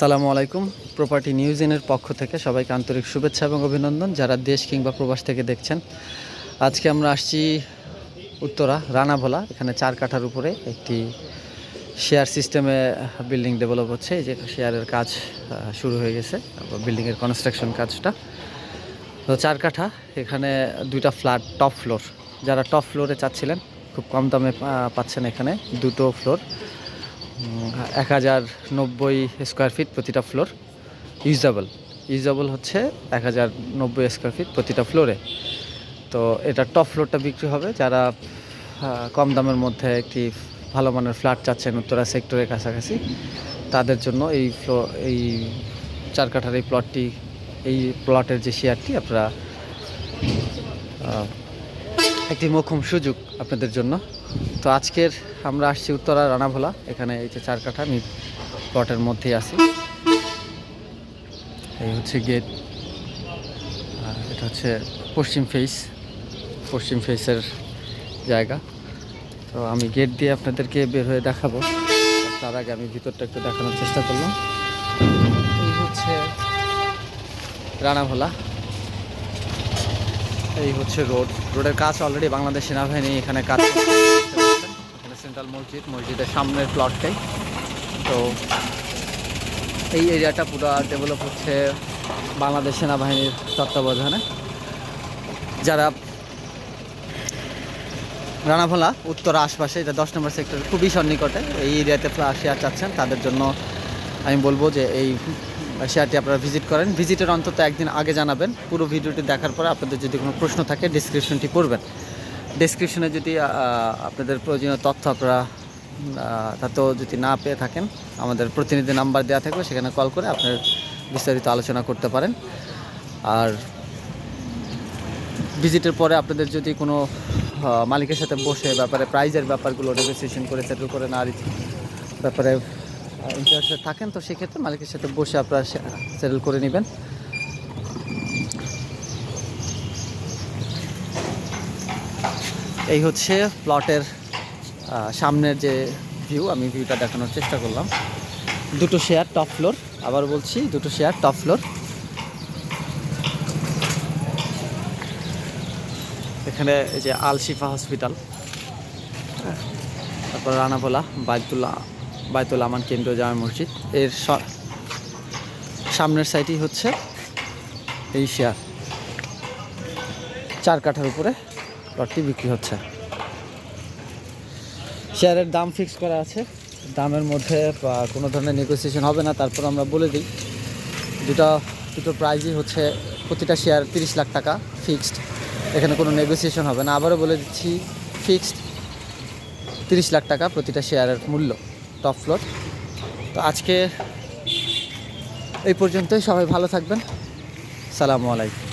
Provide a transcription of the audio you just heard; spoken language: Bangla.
সালামু আলাইকুম। প্রপার্টি নিউজ ইনের পক্ষ থেকে সবাইকে আন্তরিক শুভেচ্ছা এবং অভিনন্দন যারা দেশ কিংবা প্রবাস থেকে দেখছেন। আজকে আমরা আসছি উত্তরা, রানাভোলা, এখানে চার কাঠার উপরে একটি শেয়ার সিস্টেমে বিল্ডিং ডেভেলপ হচ্ছে। এই যে শেয়ারের কাজ শুরু হয়ে গেছে বিল্ডিংয়ের কনস্ট্রাকশন কাজটা। তো চার কাঠা, এখানে দুইটা ফ্ল্যাট টপ ফ্লোর যারা টপ ফ্লোরে চাচ্ছিলেন, খুব কম দামে পাচ্ছেন এখানে দুটো ফ্লোর এক হাজার নব্বই স্কোয়ার ফিট প্রতিটা ফ্লোর ইউজেবল ইউজেবল হচ্ছে এক হাজার নব্বই স্কোয়ার ফিট প্রতিটা ফ্লোরে তো এটা টপ ফ্লোরটা বিক্রি হবে। যারা কম দামের মধ্যে একটি ভালো মানের ফ্ল্যাট চাচ্ছেন উত্তরা সেক্টরের কাছাকাছি, তাদের জন্য এই ফ্লো এই চার কাঠার এই প্লটটি এই প্লটের যে শেয়ারটি আপনারা একটি মোক্ষম সুযোগ আপনাদের জন্য। তো আজকের আমরা আসছি উত্তরা রানাভোলা। এখানে এই যে চার কাঠা আমি প্লটের মধ্যেই আছি। এই হচ্ছে গেট। এটা হচ্ছে পশ্চিম ফেস পশ্চিম ফেসের জায়গা। তো আমি গেট দিয়ে আপনাদেরকে বের হয়ে দেখাবো। তার আগে আমি ভিতরটা একটু দেখানোর চেষ্টা করলাম। এই হচ্ছে রানাভোলা। এই হচ্ছে রোড। রোডের কাজ অলরেডি বাংলাদেশ সেনাবাহিনী এখানে কাজ এখানে সেন্ট্রাল মসজিদ, মসজিদের সামনের প্লটটাই তো এই এরিয়াটা পুরো ডেভেলপ হচ্ছে বাংলাদেশ সেনাবাহিনীর তত্ত্বাবধানে। যারা রানাভোলা, উত্তর আশপাশে, এটা দশ নম্বর সেক্টর খুবই সন্নিকটে। এই এরিয়াতে শেয়ার চাচ্ছেন, তাদের জন্য আমি বলব যে এই শেয়ারটি আপনারা ভিজিট করেন। ভিজিটের অন্তত একদিন আগে জানাবেন। পুরো ভিডিওটি দেখার পরে আপনাদের যদি কোনো প্রশ্ন থাকে ডিসক্রিপশনটি পড়বেন। ডিসক্রিপশনে যদি আপনাদের প্রয়োজনীয় তথ্য আপনারা তাতেও যদি না পেয়ে থাকেন, আমাদের প্রতিনিধি নাম্বার দেওয়া থাকবে, সেখানে কল করে আপনার বিস্তারিত আলোচনা করতে পারেন। আর ভিজিটের পরে আপনাদের যদি কোনো মালিকের সাথে বসে ব্যাপারে প্রাইজের ব্যাপারগুলো নেগোসিয়েশন করে সেটেল করে না ব্যাপারে ইন্টারেস্টেড থাকেন, তো সেক্ষেত্রে মালিকের সাথে বসে আপনারা সেটেল করে নেবেন। এই হচ্ছে প্লটের সামনের যে ভিউ আমি ভিউটা দেখানোর চেষ্টা করলাম। দুটো শেয়ার টপ ফ্লোর আবার বলছি দুটো শেয়ার টপ ফ্লোর এখানে এই যে আলশিফা হসপিটাল তারপর রানাভোলা বাইতুল্লাহ। বাইতুল আমান কেন্দ্রীয় জামা মসজিদ। এর সামনের সাইডই হচ্ছে এই শেয়ার চার কাঠার উপরে প্লটটি বিক্রি হচ্ছে। শেয়ারের দাম ফিক্স করা আছে। দামের মধ্যে কোনো ধরনের নেগোসিয়েশন হবে না, তারপর আমরা বলে দিই। দুটো দুটো প্রাইজই হচ্ছে প্রতিটা শেয়ার তিরিশ লাখ টাকা ফিক্সড এখানে কোনো নেগোসিয়েশন হবে না। আবারও বলে দিচ্ছি ফিক্সড তিরিশ লাখ টাকা প্রতিটা শেয়ারের মূল্য। Top floor. তো আজকে এই পর্যন্তই সবাই ভালো থাকবেন। সালামু আলাইকুম।